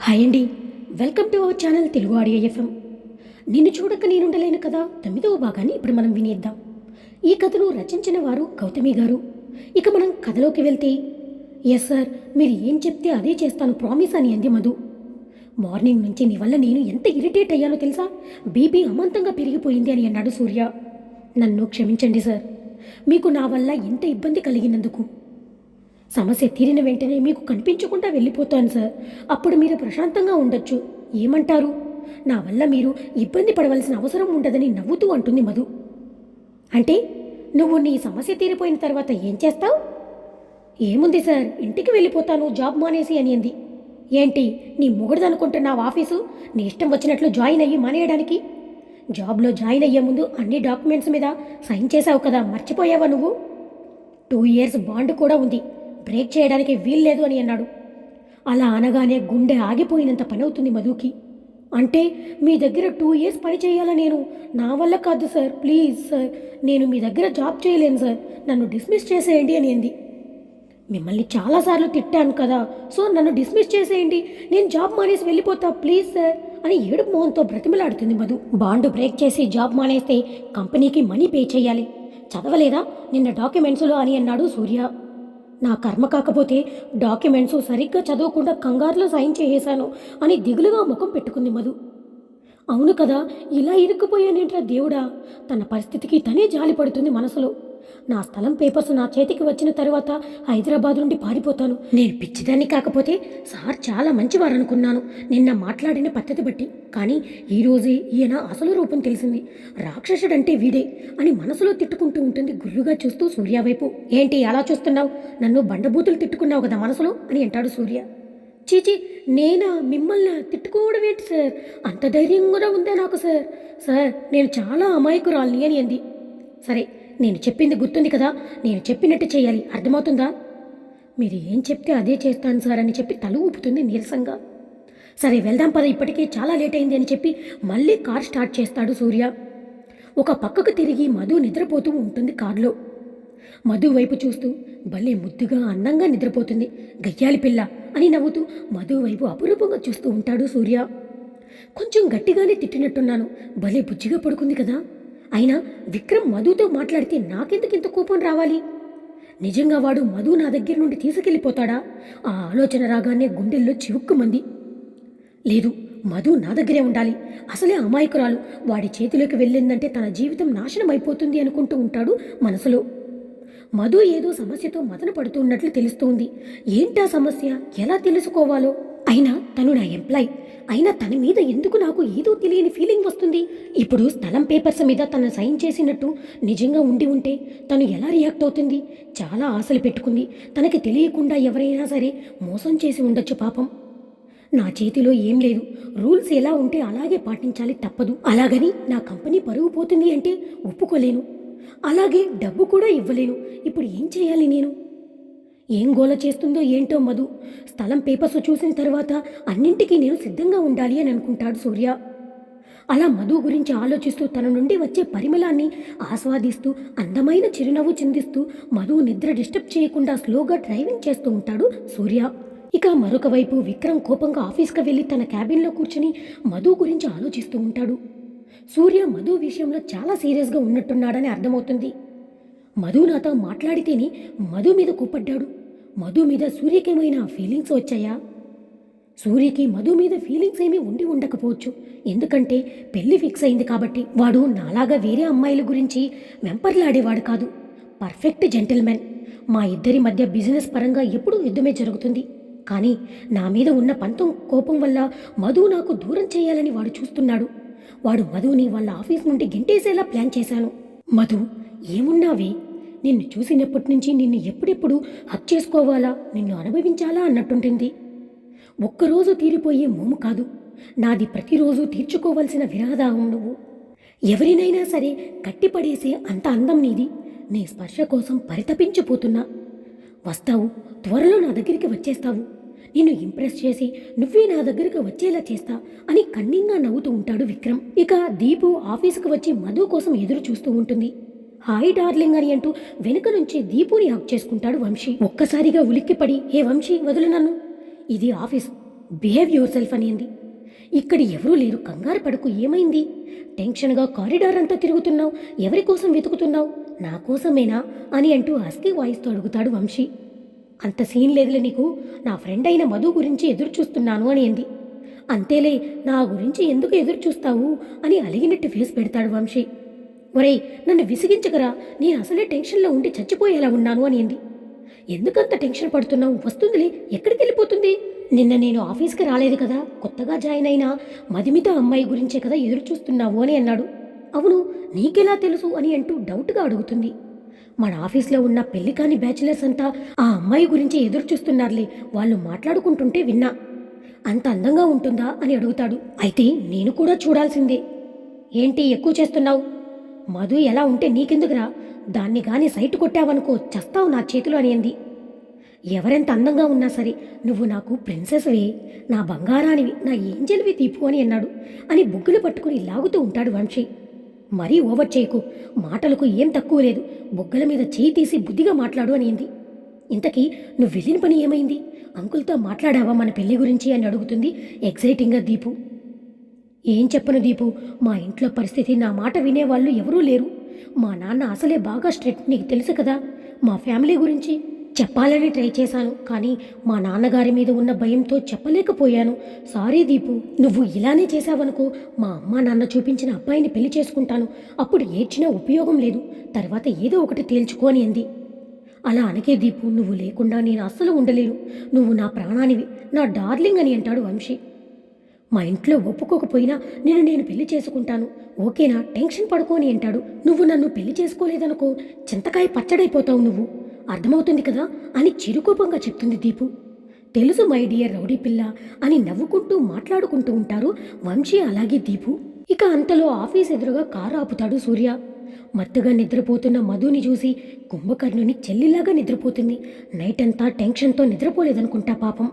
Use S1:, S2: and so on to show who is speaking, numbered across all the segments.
S1: Hi అండి. Welcome to our channel Telugu audio FM. నిన్ను చూడక నేనుండలేను కదా? తొమ్మిదవ భాగాన్ని ఇప్పుడు మనం వినేద్దాం. ఈ కథను రచించిన వారు గౌతమి గారు. ఇక మనం కథలోకి వెళ్తే ఎస్ సార్ మీరు ఏం చెప్తే అదే చేస్తాను ప్రామిస్ అని అంది మధు. మార్నింగ్ నుంచి నీ వల్ల నేను ఎంత ఇరిటేట్ అయ్యానో తెలుసా? బీపీ అమాంతంగా పెరిగిపోయింది అని అన్నాడు సూర్య. నన్ను క్షమించండి సార్. మీకు నా వల్ల ఎంత ఇబ్బంది కలిగినందుకు? సమస్య తీరిన వెంటనే మీకు కనిపించకుండా వెళ్ళిపోతాను సార్. అప్పుడు మీరు ప్రశాంతంగా ఉండొచ్చు. ఏమంటారు? నా వల్ల మీరు ఇబ్బంది పడవలసిన అవసరం ఉండదని నవ్వుతూ అంటుంది మధు. అంటే నువ్వు నీ సమస్య తీరిపోయిన తర్వాత ఏం చేస్తావు? ఏముంది సార్? ఇంటికి వెళ్ళిపోతాను జాబ్ మానేసి అని అంది. ఏంటి నీ మొగుడుదనుకుంటున్నావు ఆఫీసు? నీ ఇష్టం వచ్చినట్లు జాయిన్ అయ్యి మానేయడానికి? జాబ్లో జాయిన్ అయ్యే ముందు అన్ని డాక్యుమెంట్స్ మీద సైన్ చేశావు కదా మర్చిపోయావా నువ్వు? టూ ఇయర్స్ బాండ్ కూడా ఉంది. బ్రేక్ చేయడానికి వీల్లేదు అని అన్నాడు. అలా అనగానే గుండె ఆగిపోయినంత పని అవుతుంది మధుకి. అంటే మీ దగ్గర టూ ఇయర్స్ పని చేయాలా నేను? నా వల్ల కాదు సార్ ప్లీజ్ సార్. నేను మీ దగ్గర జాబ్ చేయలేను సార్. నన్ను డిస్మిస్ చేసేయండి అని అంది. మిమ్మల్ని చాలాసార్లు తిట్టాను కదా సో నన్ను డిస్మిస్ చేసేయండి. నేను జాబ్ మానేసి వెళ్ళిపోతా ప్లీజ్ సార్ అని ఏడుపు మోహన్తో బ్రతిమలాడుతుంది మధు. బాండ్ బ్రేక్ చేసి జాబ్ మానేస్తే కంపెనీకి మనీ పే చేయాలి. చదవలేదా? నిన్న డాక్యుమెంట్స్లో అని అన్నాడు సూర్య. నా కర్మ కాకపోతే డాక్యుమెంట్స్ సరిగ్గా చదవకుండా కంగారులో సైన్ చేసేశాను అని దిగులుగా ముఖం పెట్టుకుంది మధు. అవును కదా ఇలా ఇరుక్కుపోయానేంట్రా దేవుడా? తన పరిస్థితికి తనే జాలిపడుతుంది మనసులో. నా స్థలం పేపర్స్ నా చేతికి వచ్చిన తర్వాత హైదరాబాద్ నుండి పారిపోతాను. నేను పిచ్చిదాన్ని కాకపోతే సార్ చాలా మంచివారు అనుకున్నాను నిన్న మాట్లాడిన పద్ధతి బట్టి. కానీ ఈరోజే ఈయన అసలు రూపం తెలిసింది. రాక్షసుడంటే వీడే అని మనసులో తిట్టుకుంటూ ఉంటుంది గుర్రుగా చూస్తూ సూర్య వైపు. ఏంటి అలా చూస్తున్నావు? నన్ను బండబూతులు తిట్టుకున్నావు కదా మనసులో? అని అంటాడు సూర్య. చీచి నేనా? మిమ్మల్ని తిట్టుకోవడం ఏంటి సార్? అంత ధైర్యం కూడా ఉందా నాకు సార్? సార్ నేను చాలా అమాయకురాలిని అని అంది. సరే నేను చెప్పింది గుర్తుంది కదా నేను చెప్పినట్టు చేయాలి. అర్థమవుతుందా? మీరు ఏం చెప్తే అదే చేస్తాను సార్ అని చెప్పి తల ఊపుతుంది నీరసంగా. సరే వెళ్దాం పద ఇప్పటికే చాలా లేట్ అయింది అని చెప్పి మళ్ళీ కార్ స్టార్ట్ చేస్తాడు సూర్య. ఒక పక్కకు తిరిగి మధు నిద్రపోతూ ఉంటుంది కారులో. మధు వైపు చూస్తూ భలే ముద్దుగా అందంగా నిద్రపోతుంది. గయ్యాలి పిల్ల అని నవ్వుతూ మధు వైపు అపురూపంగా చూస్తూ ఉంటాడు సూర్య. కొంచెం గట్టిగానే తిట్టినట్టున్నాను. భలే బుజ్జిగా పడుకుంది కదా. అయినా విక్రమ్ మధుతో మాట్లాడితే నాకెందుకు ఇంత కోపం రావాలి? నిజంగా వాడు మధు నా దగ్గర నుండి తీసుకెళ్ళిపోతాడా? ఆ ఆలోచన రాగానే గుండెల్లో చివుక్కుమంది లేదు మధు నా దగ్గరే ఉండాలి. అసలే అమాయకురాలు. వాడి చేతిలోకి వెళ్ళిందంటే తన జీవితం నాశనం అయిపోతుంది అనుకుంటూ ఉంటాడు మనసులో. మధు ఏదో సమస్యతో మదన పడుతున్నట్లు తెలుస్తోంది. ఏంటా సమస్య? ఎలా తెలుసుకోవాలో? అయినా తను నా ఎంప్లాయ్. అయినా తన మీద ఎందుకు నాకు ఏదో తెలియని ఫీలింగ్ వస్తుంది? ఇప్పుడు స్థలం పేపర్స్ మీద తను సైన్ చేసినట్టు నిజంగా ఉండి ఉంటే తను ఎలా రియాక్ట్ అవుతుంది? చాలా ఆశలు పెట్టుకుంది. తనకి తెలియకుండా ఎవరైనా సరే మోసం చేసి ఉండొచ్చు పాపం. నా చేతిలో ఏం లేదు. రూల్స్ ఎలా ఉంటే అలాగే పాటించాలి తప్పదు. అలాగని నా కంపెనీ పరుగు పోతుంది అంటే ఒప్పుకోలేను. అలాగే డబ్బు కూడా ఇవ్వలేను. ఇప్పుడు ఏం చేయాలి నేను? ఏం గోల చేస్తుందో ఏంటో మధు. స్థలం పేపర్స్ చూసిన తర్వాత అన్నింటికీ నేను సిద్ధంగా ఉండాలి అని అనుకుంటాడు సూర్య. అలా మధు గురించి ఆలోచిస్తూ తన నుండి వచ్చే పరిమళాన్ని ఆస్వాదిస్తూ అందమైన చిరునవ్వు చిందిస్తూ మధు నిద్ర డిస్టర్బ్ చేయకుండా స్లోగా డ్రైవింగ్ చేస్తూ ఉంటాడు సూర్య. ఇక మరొక వైపు విక్రమ్ కోపంగా ఆఫీస్కి వెళ్ళి తన క్యాబిన్లో కూర్చుని మధు గురించి ఆలోచిస్తూ ఉంటాడు. సూర్య మధు విషయంలో చాలా సీరియస్గా ఉన్నట్టున్నాడని అర్థమవుతుంది. మధు నాతో మాట్లాడితేనే మధు మీద కూపడ్డాడు. మధు మీద సూర్యకేమైనా ఫీలింగ్స్ వచ్చాయా? సూర్యకి మధు మీద ఫీలింగ్స్ ఏమీ ఉండి ఉండకపోవచ్చు. ఎందుకంటే పెళ్ళి ఫిక్స్ అయింది కాబట్టి వాడు నాలాగా వేరే అమ్మాయిల గురించి వెంపర్లాడేవాడు కాదు. పర్ఫెక్ట్ జెంటిల్మెన్ మా ఇద్దరి మధ్య బిజినెస్ పరంగా ఎప్పుడూ యుద్ధమే జరుగుతుంది. కానీ నా మీద ఉన్న పంతం కోపం వల్ల మధు నాకు దూరం చేయాలని వాడు చూస్తున్నాడు. వాడు మధుని వాళ్ళ ఆఫీస్ నుండి గెంటేసేలా ప్లాన్ చేశాను. మధు ఏమున్నావే? నిన్ను చూసినప్పటి నుంచి నిన్ను ఎప్పుడెప్పుడు హక్ చేసుకోవాలా నిన్ను అనుభవించాలా అన్నట్టుంటుంది. ఒక్కరోజు తీరిపోయే మోము కాదు నాది ప్రతిరోజు తీర్చుకోవలసిన విరాదాహం నువ్వు. ఎవరినైనా సరే కట్టిపడేసే అంత అందం నీది నీ స్పర్శ కోసం పరితపించిపోతున్నా. వస్తావు త్వరలో నా దగ్గరికి వచ్చేస్తావు. నిన్ను ఇంప్రెస్ చేసి నువ్వే నా దగ్గరికి వచ్చేలా చేస్తా అని కన్నింగా నవ్వుతూ ఉంటాడు విక్రమ్. ఇక దీపు ఆఫీసుకు వచ్చి మధు కోసం ఎదురు చూస్తూ ఉంటుంది. హాయ్ డార్లింగ్ అని అంటూ వెనుక నుంచి దీపుని హక్ చేసుకుంటాడు వంశీ. ఒక్కసారిగా ఉలిక్కిపడి హే వంశీ వదులు నన్ను. ఇది ఆఫీస్. బిహేవ్ యువర్ సెల్ఫ్ అనింది ఇక్కడ ఎవరూ లేరు. కంగారు పడుకు. ఏమైంది? టెన్షన్గా కారిడార్ అంతా తిరుగుతున్నావు. ఎవరి కోసం వెతుకుతున్నావు? నా కోసమేనా? అని అంటూ హస్కీ వాయిస్తో అడుగుతాడు వంశీ. అంత సీన్ లేదులే నీకు. నా ఫ్రెండ్ అయిన మధు గురించి ఎదురు చూస్తున్నాను అని అంది. అంతేలే నా గురించి ఎందుకు ఎదురు చూస్తావు? అని అలిగినట్టు ఫేస్ పెడతాడు వంశీ. ఒరేయ్ నన్ను విసిగించగరా నేను అసలే టెన్షన్లో ఉండి చచ్చిపోయేలా ఉన్నాను అని అంది. ఎందుకంత టెన్షన్ పడుతున్నావు? వస్తుందిలే. ఎక్కడికి వెళ్ళిపోతుంది? నిన్న నేను ఆఫీస్కి రాలేదు కదా. కొత్తగా జాయిన్ అయిన మదిమిత అమ్మాయి గురించే కదా ఎదురు చూస్తున్నావు అని అన్నాడు. అవును నీకెలా తెలుసు అని అంటూ డౌట్గా అడుగుతుంది. మన ఆఫీస్లో ఉన్న పెళ్ళి కాని బ్యాచిలర్స్ అంతా ఆ అమ్మాయి గురించి ఎదురు చూస్తున్నారులే. వాళ్ళు మాట్లాడుకుంటుంటే విన్నా. అంత అందంగా ఉంటుందా అని అడుగుతాడు. అయితే నేను కూడా చూడాల్సిందే. ఏంటి ఎక్కువ చేస్తున్నావు? మధు ఎలా ఉంటే నీకెందుకురా? దాన్ని గాని సైట్ కొట్టావనుకో చస్తావు నా చేతిలో అనింది ఎవరెంత అందంగా ఉన్నా సరే నువ్వు నాకు ప్రిన్సెస్వే నా బంగారానివి నా ఏంజల్వి తీపు అని అన్నాడు అని బుగ్గులు పట్టుకుని లాగుతూ ఉంటాడు వంశీ. మరీ ఓవర్ చేయకు మాటలకు ఏం తక్కువ లేదు బుగ్గల మీద చేయి తీసి బుద్ధిగా మాట్లాడు అనింది ఇంతకీ నువ్వు వెళ్ళిన పని ఏమైంది? అంకుల్తో మాట్లాడావా మన పెళ్ళి గురించి అని అడుగుతుంది ఎక్సైటింగ్గా దీపు. ఏం చెప్పను దీపు? మా ఇంట్లో పరిస్థితి నా మాట వినేవాళ్ళు ఎవరూ లేరు. మా నాన్న అసలే బాగా స్ట్రిక్ట్ నీకు తెలుసు కదా. మా ఫ్యామిలీ గురించి చెప్పాలని ట్రై చేశాను కానీ మా నాన్నగారి మీద ఉన్న భయంతో చెప్పలేకపోయాను. సారీ దీపు నువ్వు ఇలానే చేశావనుకో మా అమ్మ నాన్న చూపించిన అబ్బాయిని పెళ్ళి చేసుకుంటాను. అప్పుడు ఏడ్చినా ఉపయోగం లేదు. తర్వాత ఏదో ఒకటి తేల్చుకోని అంది. అలా అనకే దీపు నువ్వు లేకుండా నేను అస్సలు ఉండలేను. నువ్వు నా ప్రాణానివి నా డార్లింగ్ అని అంటాడు వంశీ. మా ఇంట్లో ఒప్పుకోకపోయినా నేను నేను పెళ్ళి చేసుకుంటాను. ఓకేనా? టెన్షన్ పడుకోని అంటాడు. నువ్వు నన్ను పెళ్ళి చేసుకోలేదనుకో చింతకాయ పచ్చడైపోతావు నువ్వు. అర్థమవుతుంది కదా? అని చిరుకోపంగా చెప్తుంది దీపు. తెలుసు మై డియర్ రౌడీ పిల్ల అని నవ్వుకుంటూ మాట్లాడుకుంటూ ఉంటారు వంశీ అలాగే దీపు. ఇక అంతలో ఆఫీస్ ఎదురుగా కారు ఆపుతాడు సూర్య. మత్తుగా నిద్రపోతున్న మధుని చూసి కుంభకర్ణుని చెల్లిలాగా నిద్రపోతుంది. నైట్ అంతా టెన్షన్తో నిద్రపోలేదనుకుంటా పాపం.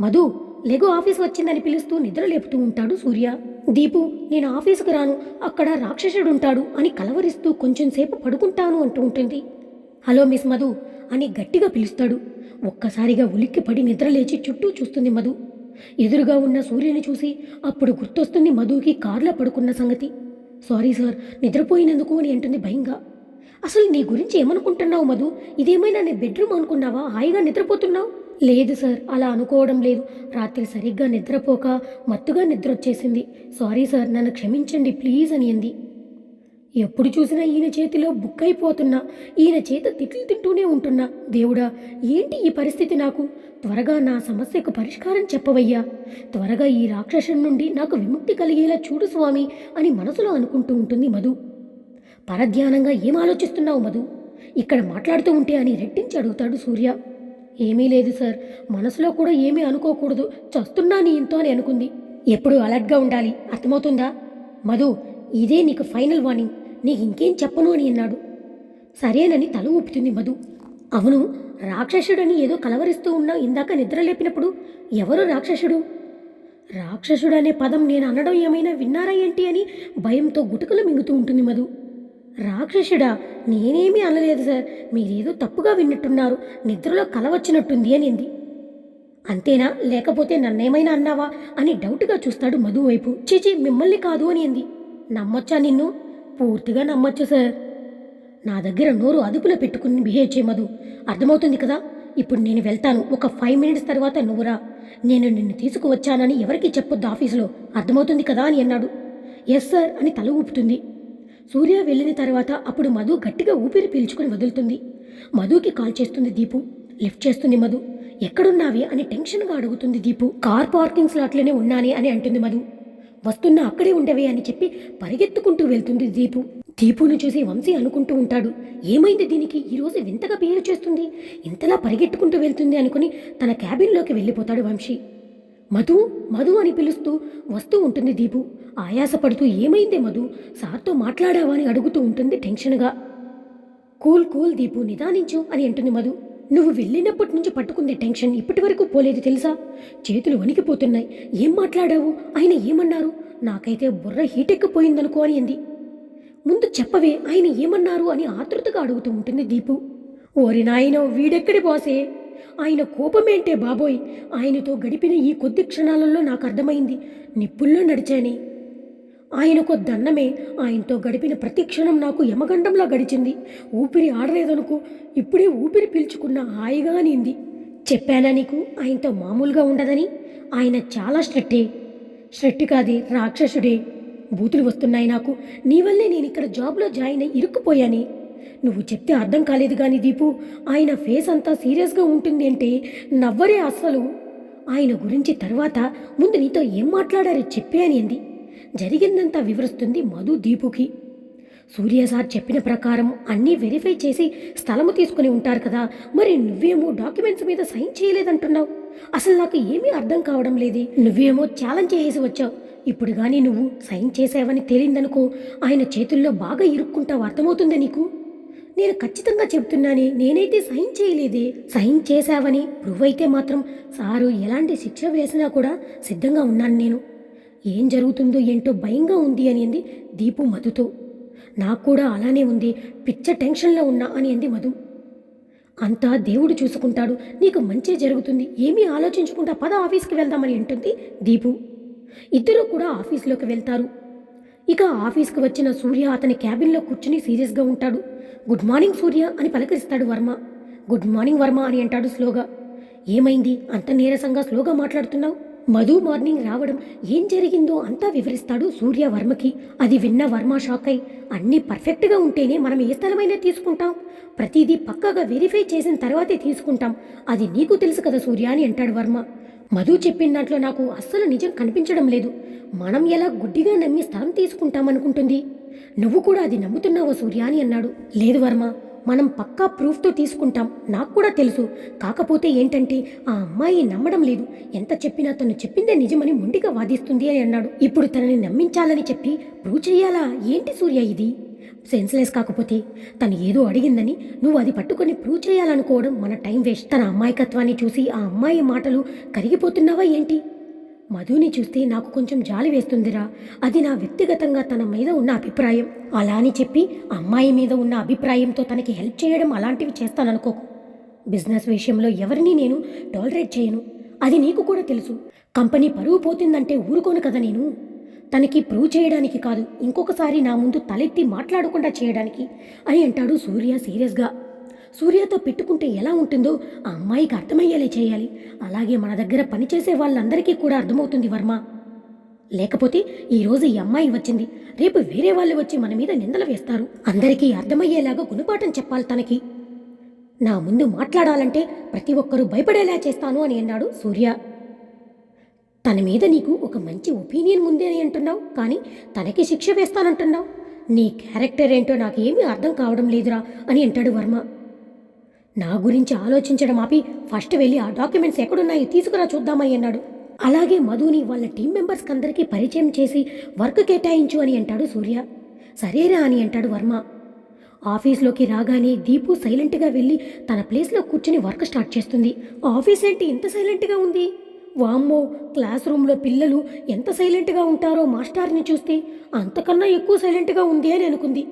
S1: మధు లెగు ఆఫీస్ వచ్చిందని పిలుస్తూ నిద్ర లేపుతూ ఉంటాడు సూర్య. దీపు నేను ఆఫీసుకు రాను. అక్కడ రాక్షసుడు ఉంటాడు అని కలవరిస్తూ కొంచెం సేపు పడుకుంటాను అంటూ ఉంటుంది. హలో మిస్ మధు అని గట్టిగా పిలుస్తాడు. ఒక్కసారిగా ఉలిక్కిపడి నిద్రలేచి చుట్టూ చూస్తుంది మధు. ఎదురుగా ఉన్న సూర్యుని చూసి అప్పుడు గుర్తొస్తుంది మధుకి కార్లో పడుకున్న సంగతి. సారీ సార్ నిద్రపోయినందుకు అని అంటుంది భయంగా. అసలు నీ గురించి ఏమనుకుంటున్నావు మధు? ఇదేమైనా నీ బెడ్రూమ్ అనుకున్నావా? హాయిగా నిద్రపోతున్నావు? లేదు సార్ అలా అనుకోవడం లేదు. రాత్రి సరిగ్గా నిద్రపోక మత్తుగా నిద్ర వచ్చేసింది సారీ సార్ నన్ను క్షమించండి ప్లీజ్ అని అంది ఎప్పుడు చూసినా ఈయన చేతిలో బుక్ అయిపోతున్నా ఈయన చేత తిట్లు తింటూనే ఉంటున్నా. దేవుడా ఏంటి ఈ పరిస్థితి నాకు? త్వరగా నా సమస్యకు పరిష్కారం చెప్పవయ్యా. త్వరగా ఈ రాక్షసం నుండి నాకు విముక్తి కలిగేలా చూడు స్వామి అని మనసులో అనుకుంటూ ఉంటుంది మధు. పరధ్యానంగా ఏం ఆలోచిస్తున్నావు మధు? ఇక్కడ మాట్లాడుతూ ఉంటే అని రెట్టించి అడుగుతాడు సూర్య. ఏమీ లేదు సార్. మనసులో కూడా ఏమీ అనుకోకూడదు. చస్తున్నా నీ ఇంతో అని అనుకుంది. ఎప్పుడు అలర్ట్గా ఉండాలి. అర్థమవుతుందా? మధు ఇదే నీకు ఫైనల్ వార్నింగ్. నీకు ఇంకేం చెప్పను అని అన్నాడు. సరేనని తల ఊపుతుంది మధు. అవును రాక్షసుడని ఏదో కలవరిస్తూ ఉన్నా ఇందాక నిద్ర లేపినప్పుడు ఎవరు రాక్షసుడు? రాక్షసుడు అనే పదం నేను అనడం ఏమైనా విన్నారా ఏంటి అని భయంతో గుటుకలు మింగుతూ ఉంటుంది మధు. రాక్షసుడా నేనేమీ అనలేదు సార్. మీరేదో తప్పుగా విన్నట్టున్నారు. నిద్రలో కల వచ్చినట్టుంది అనింది. అంతేనా? లేకపోతే నన్నేమైనా అన్నావా? అని డౌట్గా చూస్తాడు మధు వైపు. చీచి మిమ్మల్ని కాదు అని అంది నమ్మొచ్చా నిన్ను? పూర్తిగా నమ్మొచ్చు సార్. నా దగ్గర నోరు అదుపులో పెట్టుకుని బిహేవ్ చేయ మధు. అర్థమవుతుంది కదా? ఇప్పుడు నేను వెళ్తాను. ఒక ఫైవ్ మినిట్స్ తర్వాత నువ్వురా నేను నిన్ను తీసుకువచ్చానని ఎవరికీ చెప్పొద్దు ఆఫీసులో. అర్థమవుతుంది కదా అని అన్నాడు. ఎస్ సార్ అని తల ఊపుతుంది. సూర్య వెళ్ళిన తర్వాత అప్పుడు మధు గట్టిగా ఊపిరి పీల్చుకుని వదులుతుంది. మధుకి కాల్ చేస్తుంది దీపు. లిఫ్ట్ చేస్తుంది మధు. ఎక్కడున్నావి అని టెన్షన్గా అడుగుతుంది దీపు. కార్ పార్కింగ్ స్లాట్లోనే ఉన్నాని అని అంటుంది మధు. వస్తున్నా అక్కడే ఉండవే అని చెప్పి పరిగెత్తుకుంటూ వెళ్తుంది దీపు. దీపును చూసి వంశీ అనుకుంటూ ఉంటాడు. ఏమైంది దీనికి? ఈరోజు వింతగా బిహేవ్ చేస్తుంది. ఇంతలా పరిగెట్టుకుంటూ వెళ్తుంది అనుకుని తన క్యాబిన్లోకి వెళ్ళిపోతాడు వంశీ. మధు మధు అని పిలుస్తూ వస్తూ ఉంటుంది దీపు. ఆయాసపడుతూ ఏమైందే మధు? సార్తో మాట్లాడావా అని అడుగుతూ ఉంటుంది టెన్షన్గా. కూల్ కూల్ దీపు నిదానించు అని అంటుంది మధు. నువ్వు వెళ్ళినప్పటి నుంచి పట్టుకుందే టెన్షన్ ఇప్పటి వరకు పోలేదు తెలుసా? చేతులు వణికిపోతున్నాయి. ఏం మాట్లాడావు? ఆయన ఏమన్నారు? నాకైతే బుర్ర హీటెక్కిపోయిందనుకో అని అంది. ముందు చెప్పవే ఆయన ఏమన్నారు అని ఆతృతగా అడుగుతూ ఉంటుంది దీపు. ఓరి నాయన వీడెక్కడి బాసే? ఆయన కోపమేంటే బాబోయ్? ఆయనతో గడిపిన ఈ కొద్ది క్షణాలలో నాకు అర్థమైంది. నిప్పుల్లో నడిచాని. ఆయనకు దన్నమే ఆయనతో గడిపిన ప్రతి క్షణం నాకు యమగండంలా గడిచింది. ఊపిరి ఆడలేదనుకో ఇప్పుడే ఊపిరి పీల్చుకున్న హాయిగా నింది. చెప్పానా నీకు ఆయనతో మామూలుగా ఉండదని? ఆయన చాలా స్ట్రెట్టే స్ట్రెట్ కాదే రాక్షసుడే. బూతులు వస్తున్నాయి నాకు. నీ వల్లే నేను ఇక్కడ జాబ్లో జాయిన్ అయి ఇరుక్కుపోయాని. నువ్వు చెప్తే అర్థం కాలేదు కానీ దీపు ఆయన ఫేస్ అంతా సీరియస్గా ఉంటుంది అంటే నవ్వరే అస్సలు. ఆయన గురించి తర్వాత ముందు నీతో ఏం మాట్లాడారో చెప్పే అని అంది. జరిగిందంతా వివరిస్తుంది మధు దీపుకి. సూర్య సార్ చెప్పిన ప్రకారం అన్నీ వెరిఫై చేసి స్థలము తీసుకుని ఉంటారు కదా మరి నువ్వేమో డాక్యుమెంట్స్ మీద సైన్ చేయలేదంటున్నావు. అసలు నాకు ఏమీ అర్థం కావడం లేదు. నువ్వేమో ఛాలెంజ్ చేసి వచ్చావు. ఇప్పుడు కానీ నువ్వు సైన్ చేసావని తేలిందనుకో ఆయన చేతుల్లో బాగా ఇరుక్కుంటావు అర్థమవుతుందా నీకు? నేను ఖచ్చితంగా చెప్తున్నానే నేనైతే సైన్ చేయలేదే. సైన్ చేశావని ప్రూవ్ అయితే మాత్రం సారు ఎలాంటి శిక్ష వేసినా కూడా సిద్ధంగా ఉన్నాను నేను. ఏం జరుగుతుందో ఏంటో భయంగా ఉంది అని అంది దీపు మధుతో. నాకు కూడా అలానే ఉంది. పిచ్చ టెన్షన్లో ఉన్నా అని అంది మధు. అంతా దేవుడు చూసుకుంటాడు. నీకు మంచి జరుగుతుంది. ఏమీ ఆలోచించుకుంటా పద ఆఫీస్కి వెళ్దామని అంటుంది దీపు. ఇద్దరూ కూడా ఆఫీస్లోకి వెళ్తారు. ఇక ఆఫీస్కి వచ్చిన సూర్య అతని క్యాబిన్లో కూర్చుని సీరియస్గా ఉంటాడు. గుడ్ మార్నింగ్ సూర్య అని పలకరిస్తాడు వర్మ. గుడ్ మార్నింగ్ వర్మ అని అంటాడు స్లోగా. ఏమైంది? అంత నీరసంగా స్లోగా మాట్లాడుతున్నావు? మధు మార్నింగ్ రావడం ఏం జరిగిందో అంతా వివరిస్తాడు సూర్య వర్మకి అది విన్న వర్మ షాక్ అయి అన్నీ పర్ఫెక్ట్గా ఉంటేనే మనం ఏ స్థలమైనా తీసుకుంటాం. ప్రతిదీ పక్కాగా వెరిఫై చేసిన తర్వాతే తీసుకుంటాం. అది నీకు తెలుసు కదా సూర్య అని అంటాడు వర్మ. మధు చెప్పిన దాంట్లో నాకు అస్సలు నిజం కనిపించడం లేదు. మనం ఎలా గుడ్డిగా నమ్మి స్థలం తీసుకుంటామనుకుంటుంది? నువ్వు కూడా అది నమ్ముతున్నావా సూర్య అని అన్నాడు. లేదు వర్మ. మనం పక్కా ప్రూఫ్తో తీసుకుంటాం. నాకు కూడా తెలుసు. కాకపోతే ఏంటంటే ఆ అమ్మాయి నమ్మడం లేదు. ఎంత చెప్పినా తను చెప్పిందే నిజమని మొండిగా వాదిస్తుంది అని అన్నాడు. ఇప్పుడు తనని నమ్మించాలని చెప్పి ప్రూవ్ చేయాలా? ఏంటి సూర్య ఇది? సెన్స్లెస్ కాకపోతే తను ఏదో అడిగిందని నువ్వు అది పట్టుకొని ప్రూవ్ చేయాలనుకోవడం మన టైం వేస్ట్. తన అమ్మాయికత్వాన్ని చూసి ఆ అమ్మాయి మాటలు కరిగిపోతున్నావా ఏంటి? మధుని చూస్తే నాకు కొంచెం జాలి వేస్తుందిరా. అది నా వ్యక్తిగతంగా తన మీద ఉన్న అభిప్రాయం. అలా అని చెప్పి అమ్మాయి మీద ఉన్న అభిప్రాయంతో తనకి హెల్ప్ చేయడం అలాంటివి చేస్తాననుకోకు బిజినెస్ విషయంలో ఎవరిని నేను టాలరేట్ చేయను. అది నీకు కూడా తెలుసు. కంపెనీ పరువు పోతుందంటే ఊరుకోను కదా నేను. తనకి ప్రూవ్ చేయడానికి కాదు. ఇంకొకసారి నా ముందు తలెత్తి మాట్లాడకుండా చేయడానికి. అని అంటాడు సూర్య సీరియస్గా. సూర్యతో పెట్టుకుంటే ఎలా ఉంటుందో ఆ అమ్మాయికి అర్థమయ్యేలా చేయాలి. అలాగే మన దగ్గర పనిచేసే వాళ్ళందరికీ కూడా అర్థమవుతుంది వర్మ. లేకపోతే ఈరోజు ఈ అమ్మాయి వచ్చింది. రేపు వేరే వాళ్ళు వచ్చి మన మీద నిందలు వేస్తారు. అందరికీ అర్థమయ్యేలాగా గుణపాఠం చెప్పాలి తనకి. నా ముందు మాట్లాడాలంటే ప్రతి ఒక్కరూ భయపడేలా చేస్తాను అని అన్నాడు సూర్య. తన మీద నీకు ఒక మంచి ఒపీనియన్ ఉంది అని అంటున్నావు? కానీ తనకి శిక్ష వేస్తానంటున్నావు? నీ క్యారెక్టర్ ఏంటో నాకు ఏమీ అర్థం కావడం లేదురా అని అంటాడు వర్మ. నా గురించి ఆలోచించడం ఆపి ఫస్ట్ వెళ్ళి ఆ డాక్యుమెంట్స్ ఎక్కడున్నాయో తీసుకురా చూద్దామని అన్నాడు. అలాగే మధుని వాళ్ళ టీం మెంబర్స్కి అందరికీ పరిచయం చేసి వర్క్ కేటాయించు అని అంటాడు సూర్య. సరేరా అని అంటాడు వర్మ. ఆఫీస్లోకి రాగానే దీపు సైలెంట్గా వెళ్ళి తన ప్లేస్లో కూర్చుని వర్క్ స్టార్ట్ చేస్తుంది. ఆఫీస్ ఏంటి? ఇంత సైలెంట్గా ఉంది? వామ్మో! క్లాస్ రూమ్లో పిల్లలు ఎంత సైలెంట్గా ఉంటారో మాస్టార్ని చూస్తే అంతకన్నా ఎక్కువ సైలెంట్గా ఉంది అని అనుకుంది.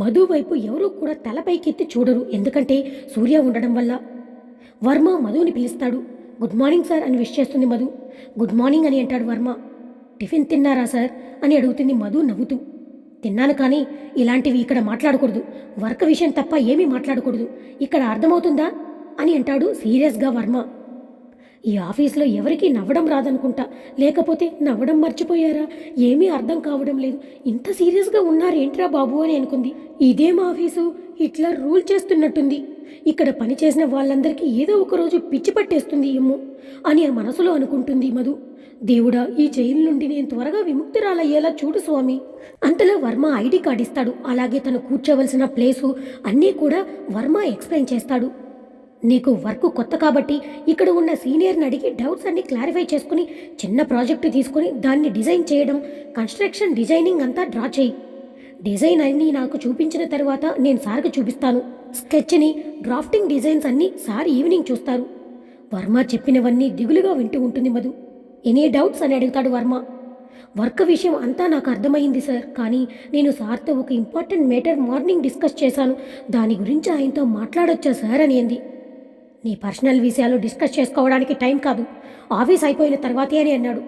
S1: మధు వైపు ఎవరూ కూడా తలపైకెత్తి చూడరు. ఎందుకంటే సూర్య ఉండడం వల్ల. వర్మ మధుని పిలుస్తాడు. గుడ్ మార్నింగ్ సార్ అని విష్ చేస్తుంది మధు. గుడ్ మార్నింగ్ అని అంటాడు వర్మ. టిఫిన్ తిన్నారా సార్ అని అడుగుతుంది మధు నవ్వుతూ. తిన్నాను కానీ ఇలాంటివి ఇక్కడ మాట్లాడకూడదు. వర్క్ విషయం తప్ప ఏమీ మాట్లాడకూడదు. ఇక్కడ అర్థమవుతుందా అని అంటాడు సీరియస్గా వర్మ. ఈ ఆఫీస్లో ఎవరికీ నవ్వడం రాదనుకుంటా. లేకపోతే నవ్వడం మర్చిపోయారా? ఏమీ అర్థం కావడం లేదు. ఇంత సీరియస్గా ఉన్నారేంట్రా బాబు అని అనుకుంది. ఇదేం ఆఫీసు? ఇట్లా రూల్ చేస్తున్నట్టుంది. ఇక్కడ పనిచేసిన వాళ్ళందరికీ ఏదో ఒక రోజు పిచ్చి పట్టేస్తుంది ఏమో అని మనసులో అనుకుంటుంది మధు. దేవుడా ఈ జైలు నుండి నేను త్వరగా విముక్తురాలయ్యేలా చూడు స్వామి. అంతలో వర్మ ఐడి కార్డ్ ఇస్తాడు. అలాగే తను కూర్చోవలసిన ప్లేసు అన్నీ కూడా వర్మ ఎక్స్ప్లెయిన్ చేస్తాడు. నీకు వర్క్ కొత్త కాబట్టి ఇక్కడ ఉన్న సీనియర్ని అడిగి డౌట్స్ అన్ని క్లారిఫై చేసుకుని చిన్న ప్రాజెక్టు తీసుకుని దాన్ని డిజైన్ చేయడం కన్స్ట్రక్షన్ డిజైనింగ్ అంతా డ్రా చేయి. డిజైన్ అన్ని నాకు చూపించిన తర్వాత నేను సార్కి చూపిస్తాను. స్కెచ్ని డ్రాఫ్టింగ్ డిజైన్స్ అన్నీ సార్ ఈవినింగ్ చూస్తారు. వర్మ చెప్పినవన్నీ దిగులుగా వింటూ ఉంటుంది మధు. ఎనీ డౌట్స్ అని అడుగుతాడు వర్మ. వర్క్ విషయం అంతా నాకు అర్థమైంది సార్ కానీ నేను సార్తో ఒక ఇంపార్టెంట్ మేటర్ మార్నింగ్ డిస్కస్ చేశాను. దాని గురించి ఆయనతో మాట్లాడొచ్చా సార్ అని అంది. నీ పర్సనల్ విషయాలు డిస్కస్ చేసుకోవడానికి టైం కాదు. ఆఫీస్ అయిపోయిన తర్వాతే అని అన్నాడు.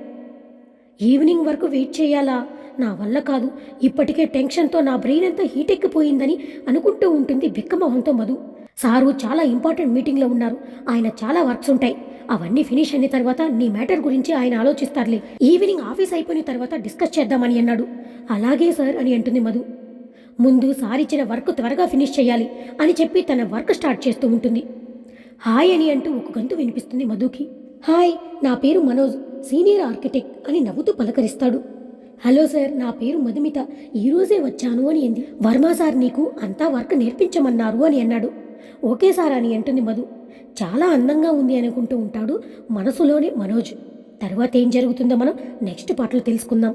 S1: ఈవినింగ్ వరకు వెయిట్ చేయాలా? నా వల్ల కాదు. ఇప్పటికే టెన్షన్తో నా బ్రెయిన్ అంతా హీట్ ఎక్కిపోయిందని అనుకుంటూ ఉంటుంది బిక్కమోహంతో మధు. సారు చాలా ఇంపార్టెంట్ మీటింగ్లో ఉన్నారు. ఆయన చాలా వర్క్స్ ఉంటాయి. అవన్నీ ఫినిష్ అయిన తర్వాత నీ మ్యాటర్ గురించి ఆయన ఆలోచిస్తారులే. ఈవినింగ్ ఆఫీస్ అయిపోయిన తర్వాత డిస్కస్ చేద్దామని అన్నాడు. అలాగే సార్ అని అంటుంది మధు. ముందు సార్ ఇచ్చిన వర్క్ త్వరగా ఫినిష్ చేయాలి అని చెప్పి తన వర్క్ స్టార్ట్ చేస్తూ ఉంటుంది. హాయ్ అని అంటూ ఒక గంతు వినిపిస్తుంది మధుకి. హాయ్ నా పేరు మనోజ్ సీనియర్ ఆర్కిటెక్ట్ అని నవ్వుతూ పలకరిస్తాడు. హలో సార్ నా పేరు మధుమిత ఈరోజే వచ్చాను అని అంది. వర్మ సార్ నీకు అంతా వర్క్ నేర్పించమన్నారు అని అన్నాడు. ఓకే సార్ అని అంటుంది మధు. చాలా అందంగా ఉంది అనుకుంటూ ఉంటాడు మనసులోనే మనోజ్. తర్వాత ఏం జరుగుతుందో మనం నెక్స్ట్ పాటలు తెలుసుకుందాం.